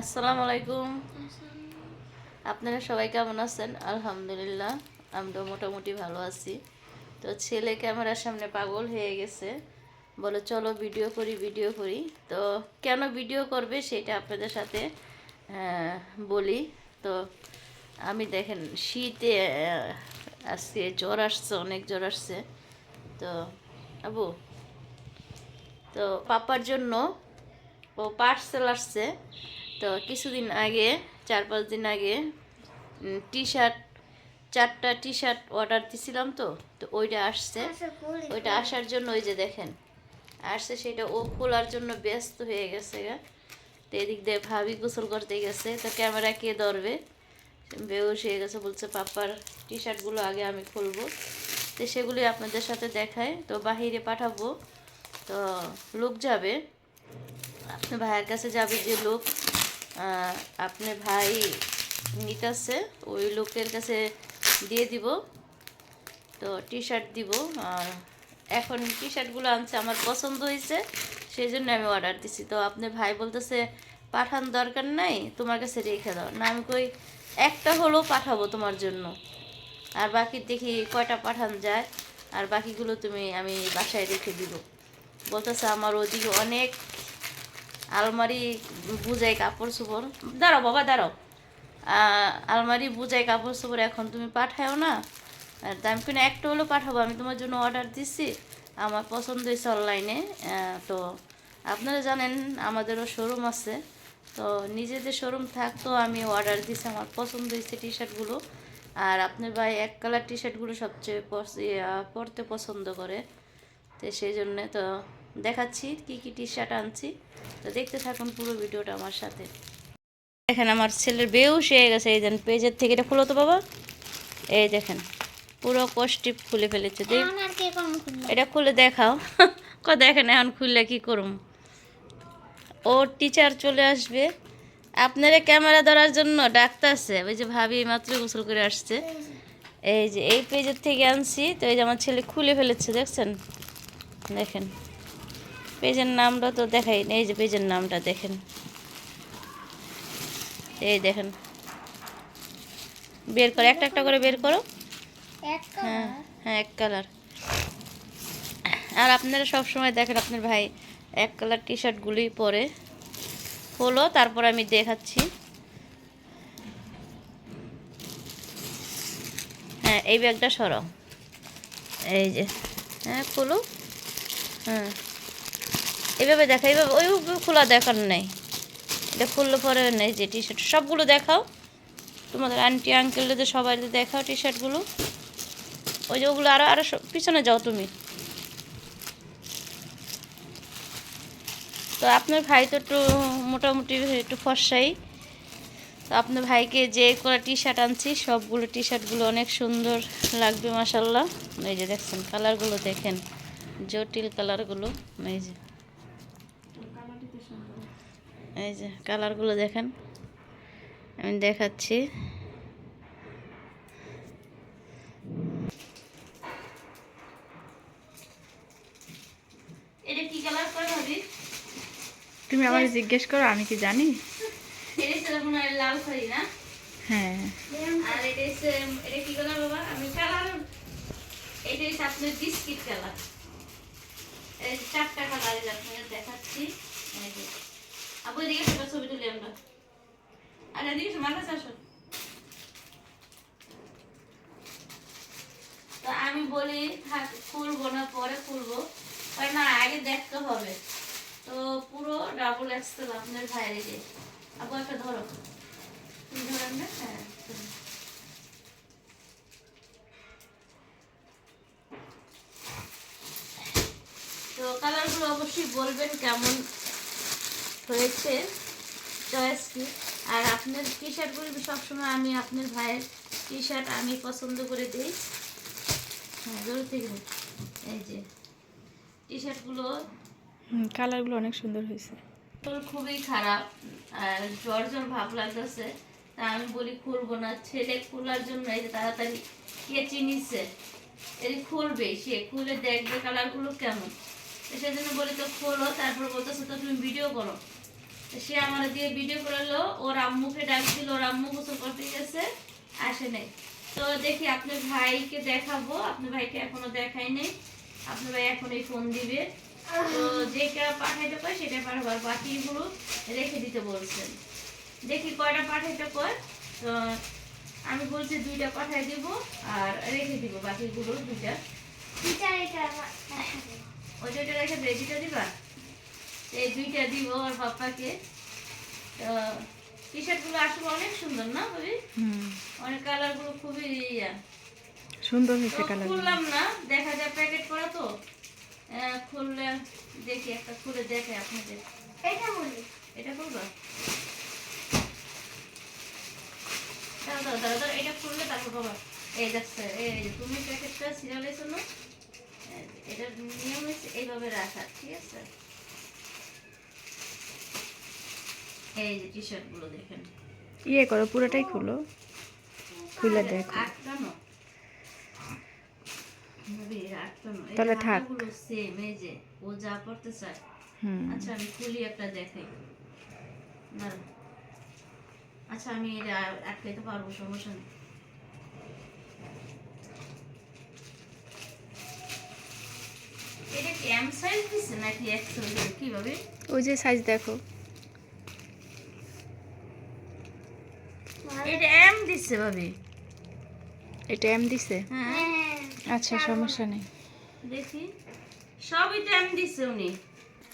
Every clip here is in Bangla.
আসসালামু আলাইকুম আপনারা সবাই কেমন আছেন? আলহামদুলিল্লাহ আমরা মোটামুটি ভালো আছি। তো ছেলে ক্যামেরার সামনে পাগল হয়ে গেছে। বলে, চলো ভিডিও করি ভিডিও করি। তো কেন ভিডিও করবে সেটা আপনাদের সাথে বলি। তো আমি দেখেন, শীতে আজকে জ্বর আসছে, অনেক জ্বর আসছে। তো আবু, তো পাপার জন্য ও পার্সেল আসছে। তো কিছুদিন আগে চার পাঁচ দিন আগে টি শার্ট চারটা টি শার্ট অর্ডার দিছিলাম তো তো ওইটা আসছে। ওইটা আসার জন্য ওই যে দেখেন আসছে সেটা ও খোলার জন্য ব্যস্ত হয়ে গেছে গা। তো এদিক দিয়ে ভাবি গোসল করতে গেছে তো ক্যামেরা কে ধরবে? বেউস হয়ে গেছে বলছে পাপার টি শার্টগুলো আগে আমি খুলবো। তো সেগুলি আপনাদের সাথে দেখায়। তো বাহিরে পাঠাবো। তো লোক যাবে। ভাইয়ের কাছে যাবে যে লোক। আহ, আপনার ভাই নিতেছে ওই লোকের কাছে দিয়ে দিব। তো টি শার্ট দিব আর এখন টি শার্টগুলো আনছে আমার পছন্দ হয়েছে সেই জন্য আমি অর্ডার দিছি। তো আপনি ভাই বলতেছে পাঠান দরকার নাই তোমার কাছে রেখে দাও। না আমি কই একটা হলেও পাঠাবো তোমার জন্য আর বাকি দেখি কয়টা পাঠান যায় আর বাকিগুলো তুমি আমি বাসায় রেখে দিব। বলতেছে আমার ওদিকে অনেক আলমারি বুঝাই কাপড় চোপড়। দাঁড়াও বাবা, দাঁড়াও। আলমারি বুঝাই কাপড় চোপড় এখন তুমি পাঠাও না। আর দাম কিনে একটা হলো পাঠাবো, আমি তোমার জন্য অর্ডার দিচ্ছি আমার পছন্দ হয়েছে অনলাইনে তো আপনারা জানেন আমাদেরও শোরুম আছে। তো নিজেদের শোরুম থাকতো, আমি অর্ডার দিছি, আমার পছন্দ হয়েছে টি শার্টগুলো আর আপনার ভাই এক কালার টি শার্টগুলো সবচেয়ে পছ- পরতে পছন্দ করে। তো সেই জন্যে তো দেখাচ্ছি কি কি টি শার্ট আনছি। তো দেখতে থাকুন পুরো ভিডিওটা আমার সাথে। দেখেন আমার ছেলের বেউস হয়ে গেছে এই দেন পেজের থেকে এটা খুলো তো বাবা। এই দেখেন পুরো কষ্টিপ খুলে ফেলেছে এটা খুলে দেখাও। ক দেখেন এখন খুললে কি করুম। ওর টিচার চলে আসবে। আপনারা ক্যামেরা ধরার জন্য ডাকতেছে ওই যে ভাবি মাত্র গোসল করে আসছে। এই যে এই পেজের থেকে আনছি। তো এই যে আমার ছেলে খুলে ফেলেছে দেখছেন? দেখেন। পেজের নামটা তো দেখাই এই যে পেজের নামটা দেখেন। এই দেখেন। বের করো একটা একটা করে বের করো। হ্যাঁ হ্যাঁ এক কালার আর আপনারা সব সময় দেখেন আপনার ভাই এক কালার টি শার্টগুলি পরে। হলো তারপর আমি দেখাচ্ছি। হ্যাঁ এই ব্যাগটা সরাও। এই যে হ্যাঁ খুলো। হ্যাঁ। এইভাবে দেখা এইভাবে ওই খোলা দেখার নেই। এটা খুললে পরে নেই যে টি শার্ট সবগুলো দেখাও। তোমাদের আন্টি আঙ্কেলদের সবাই দেখাও টি শার্টগুলো ওই যে ওগুলো আরও আরও পিছনে যাও তুমি। তো আপনার ভাই তো একটু মোটামুটি একটু ফর্সাই। তো আপনার ভাইকে যে করা টি শার্ট আনছি, সবগুলো টি শার্টগুলো অনেক সুন্দর লাগবে মাসাল্লাহ এই যে দেখছেন কালারগুলো দেখেন। জটিল কালারগুলো এই যে। এই যে কালারগুলো দেখেন। আমি দেখাচ্ছি। এটা কি কালার করে ভাবি? তুমি আমাকে জিজ্ঞেস করো আমি কি জানি? লাল শাড়ি না? হ্যাঁ। আর এটা এটা কি কালার বাবা? আমি কালার এটা আপনার বিস্কিট কালার। চারটা কালার আপনাদের দেখাচ্ছি। আপু এদিকে একটা ছবি তুলি আমরা। আর এদিকে আমার কাছে আসো। তো আমি বলি, থাক, খুলবো না, পরে খুলবো। কারণ না, আগে দেখতে হবে। তো পুরো ডাবল এক্সেল আপনার ভাইয়ের যে আপু একটা ধরো। তুমি ধরেন না? হ্যাঁ তো কালারগুলো অবশ্যই বলবেন কেমন হয়েছে। চয়েস কি আর আপনার টি শার্টগুলো সবসময় আমি আপনার ভাইয়ের টি শার্ট আমি পছন্দ করে দিই। হ্যাঁ দূর থেকে এই যে টি শার্টগুলো কালারগুলো অনেক সুন্দর হয়েছে। তোর খুবই খারাপ আর জ্বর জ্বর ভাব লাগতেছে। তা আমি বলি খুলবো না। ছেলে খোলার জন্য এই যে তাড়াতাড়ি কেচি নিচ্ছে এই খুলবে সে খুলে দেখবে কালারগুলো কেমন। সেজন্য বলি তো খোলো তারপর বলতেছে তো তুমি ভিডিও করো। সে আমার দিয়ে ভিডিও করল ওর আম্মুকে ডাকছিল ওর আম্মু গোসল করতে গেছে আসে নাই। তো দেখি আপনার ভাইকে দেখাবো আপনার ভাইকে এখনও দেখাই নাই। আপনার ভাই এখন এই ফোন দিবে। তো যেটা পাঠাইতে পারে সেটা পাঠাবার বাকিগুলো রেখে দিতে বলছেন দেখি কয়টা পাঠাইতে কয়। তো আমি বলছি দুইটা পাঠাই দিব আর রেখে দিব বাকিগুলো দুইটা। দেখাবে। রেখে দিবা? এই দুইটা দিব ওর পাপ্পাকে তো টি শার্টগুলো আসলে অনেক সুন্দর না হুম। অনেক কালারগুলো খুবই ইয়া। সুন্দর হয়েছে কালার খুললাম না দেখা যায় প্যাকেট করা তো। খুললে দেখি একটা খুলে দেখে আপনাদের। এটা বলি। এটা খুলবা? দাঁড়া দাঁড়া দাঁড়া দাঁড়া এটা খুললে তারপর বাবা এই দেখছে এই তুমি প্যাকেটটা সিরিয়ালের জন্য এটা নিয়ম এইভাবে রাখা ঠিক আছে? এই যে টি শার্টগুলো দেখেন। ইয়ে করো পুরোটাই খুলো। খুলে দেখো। আটকানো তাহলে থাক। same, এই যে ও যা পড়তে চায়। আচ্ছা আমি খুলি একটা দেখাই। আচ্ছা আমি এটা আটকাইতে পারব সমস্যা নেই। এটা কি এম সাইজ দিছে নাকি এক্সেল দিছে কীভাবে ওই যে সাইজ দেখো। এটা এম দিছে ভাবি। এটা এম দিছে? হ্যাঁ। আচ্ছা সমস্যা নেই। দেখি। সবই তো এম দিছে উনি।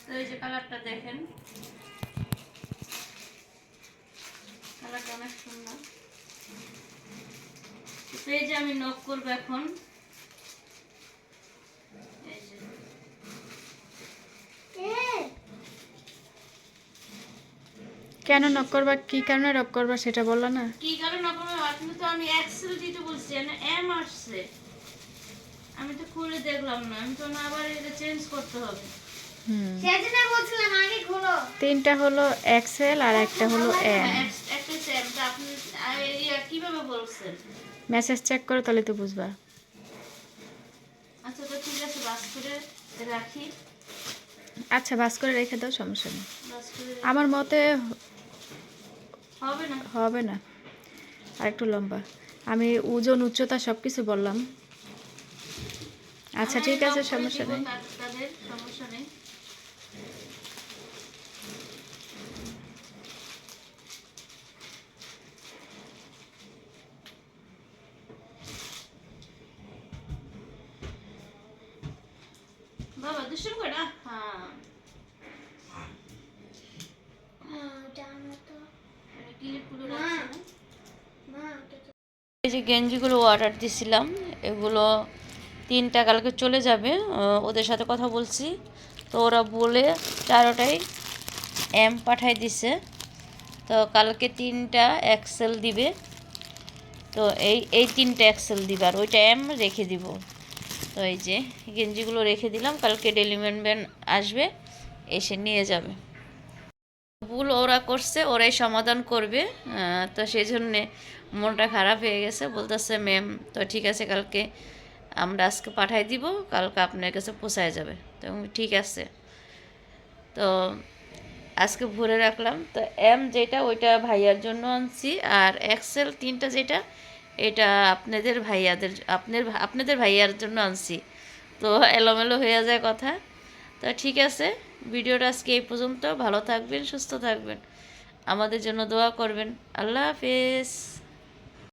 তো এই যে কালারটা দেখেন। কালারটা অনেক সুন্দর। তো এই যে আমি নক করব এখন এই যে এ, কেন নক করবা? কি কারণে রক করবা সেটা বলল না। কি কারণ আপনার আপনি তো আমি এক্সেল দিতে বলছি না এম আসছে। আমি তো খুলে দেখলাম না। আমি তো না আবার এটা চেঞ্জ করতে হবে। সেজন্য বলছিলাম আগে খোলো। তিনটা হলো এক্সেল আর একটা হলো এম এক- একটা সেম তো আপনি কীভাবে বলছেন? মেসেজ চেক করো তাহলে তো বুঝবা। আচ্ছা তো ঠিক আছে বাস করে রাখি। আচ্ছা বাস করে রেখে দাও সমস্যা নেই। আমার মতে হবে না। হবে না। আর একটু লম্বা। আমি ওজন উচ্চতা সব কিছু বললাম। আচ্ছা ঠিক আছে সমস্যা নেই। সমস্যা নেই বাবা দুশো করে না হ্যাঁ হ্যাঁ, জানো তো। ক্লিপগুলো মা। রাখছি না মা, ওটা তো- এই যে গেঞ্জিগুলো অর্ডার দিছিলাম, এগুলো তিনটা কালকে চলে যাবে ওদের সাথে কথা বলছি। তো ওরা বলে চারোটাই এম পাঠাই দিছে। তো কালকে তিনটা এক্সেল দিবে। তো এই এই তিনটা এক্সেল দিবে আর ওইটা এম রেখে দিব। তো এই যে গেঞ্জিগুলো রেখে দিলাম, কালকে ডেলিমেন্ট ম্যান আসবে, এসে নিয়ে যাবে। ভুল ওরা করছে, ওরাই সমাধান করবে। তো সেই জন্যে মনটা খারাপ হয়ে গেছে। বলতেছে ম্যাম তো ঠিক আছে, কালকে আমরা আজকে পাঠাই দিব, কালকে আপনার কাছে পৌঁছায় যাবে। তো ঠিক আছে। তো আজকে ভরে রাখলাম। তো এম যেটা, ওইটা ভাইয়ার জন্য আনছি। আর এক্সেল তিনটা যেটা, এটা আপনাদের ভাইয়াদের, আপনার, আপনাদের ভাইয়ার জন্য আনছি। তো এলোমেলো হয়ে যায় কথা। তো ঠিক আছে, ভিডিওটা আজকে এই পর্যন্ত। ভালো থাকবেন, সুস্থ থাকবেন। আমাদের জন্য দোয়া করবেন। আল্লাহ হাফেজ।